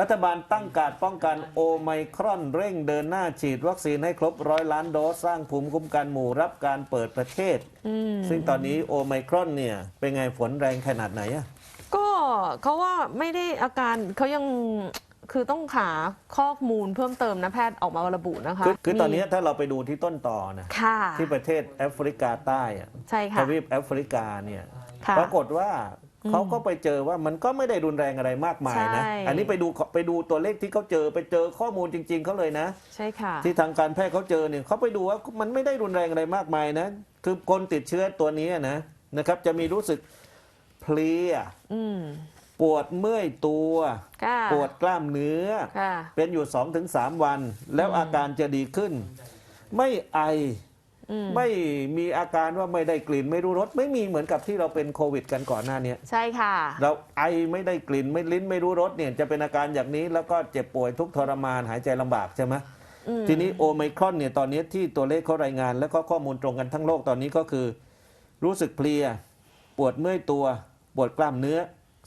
รัฐบาลตั้งการดป้องกันโอไมครอนเร่งเดินหน้าฉีดวัคซีนให้ครบร้อยล้านโดสสร้างภูมิคุ้มกันหมู่รับการเปิดประเทศอืมซึ่งตอนนี้โอไมครอนเนี่ย เป็นไงฝนแรงขนาดไหนอะก็เขาว่าไม่ได้อาการเขายังคือต้องหาข้อมูลเพิ่มเติมนะแพทย์ออกมาระบุนะคะ คือคือตอนนี้มีถ้าเราไปดูที่ต้นต่อนะค่ะที่ประเทศแอฟริกาใต้อะใช่ทค่ะวีปแอฟริกาเนี่ยค่ะปรากฏว่าอืม เขาก็ไปเจอว่ามันก็ไม่ได้รุนแรงอะไรมากมายนะใช่อันนี้ไปดูไปดูตัวเลขที่เขาเจอไปเจอข้อมูลจริง ๆเขาเลยนะ ใช่ค่ะ ที่ทางการแพทย์เขาเจอเนี่ยเขาไปดูว่ามันไม่ได้รุนแรงอะไรมากมายนะ คือคนติดเชื้อตัวนี้นะนะครับ จะมีรู้สึกเพลียอืมปวดเมื่อยตัวค่ะปวดกล้ามเนื้อค่ะเป็นอยู่2-3วัน แล้วอาการจะดีขึ้น ไม่ไออืม ไม่มีอาการว่าไม่ได้กลิ่นไม่รู้รสไม่มีเหมือนกับที่เราเป็นโควิด กันก่อนหน้าเนี้ยใช่ค่ะ เราไอไม่ได้กลิ่นไม่ลิ้นไม่รู้รสเนี่ยจะเป็นอาการอย่างนี้แล้วก็เจ็บป่วยทุกข์ทรมานหายใจลำบากใช่ไหมอืมทีนี้โอไมครอนเนี่ยตอนนี้ที่ตัวเลขเขารายงาน แล้วก็ข้อมูลตรงกันทั้งโลกตอนนี้ก็คือ รู้สึกเพลีย ปวดเมื่อยตัว ปวดกล้ามเนื้อ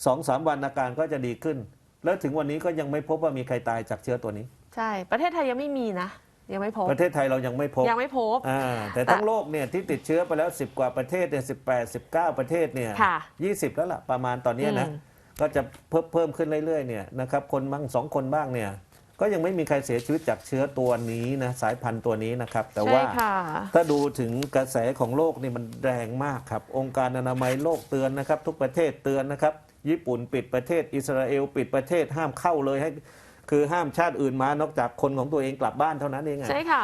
สองสามวันอาการก็จะดีขึ้น แล้วถึงวันนี้ก็ยังไม่พบว่ามีใครตายจากเชื้อตัวนี้ ใช่ ประเทศไทยยังไม่มีนะ ยังไม่พบ ประเทศไทยเรายังไม่พบยังไม่พบอ่าแต่ทั้งโลกเนี่ยที่ติดเชื้อไปแล้ว 10 กว่าประเทศเนี่ยสิบแปดสิบเก้าประเทศเนี่ยค่ะยี่สิบแล้วล่ะประมาณตอนเนี้ยนะอืมก็จะเพิ่มเพิ่มขึ้นเรื่อยๆเนี่ยนะครับคนบ้างสองคนบ้างเนี่ยก็ยังไม่มีใครเสียชีวิตจากเชื้อตัวนี้นะสายพันธุ์ตัวนี้นะครับ แต่ใช่ว่าค่ะถ้าดูถึงกระแสของโลกนี่มันแรงมากครับ องค์การอนามัยโลกเตือนนะครับ ทุกประเทศเตือนนะครับ ญี่ปุ่นปิดประเทศอิสราเอล ปิดประเทศห้ามเข้าเลยให้ คือห้ามชาติอื่นมานอกจากคนของตัวเองกลับบ้านเท่านั้นเองไง ใช่ค่ะ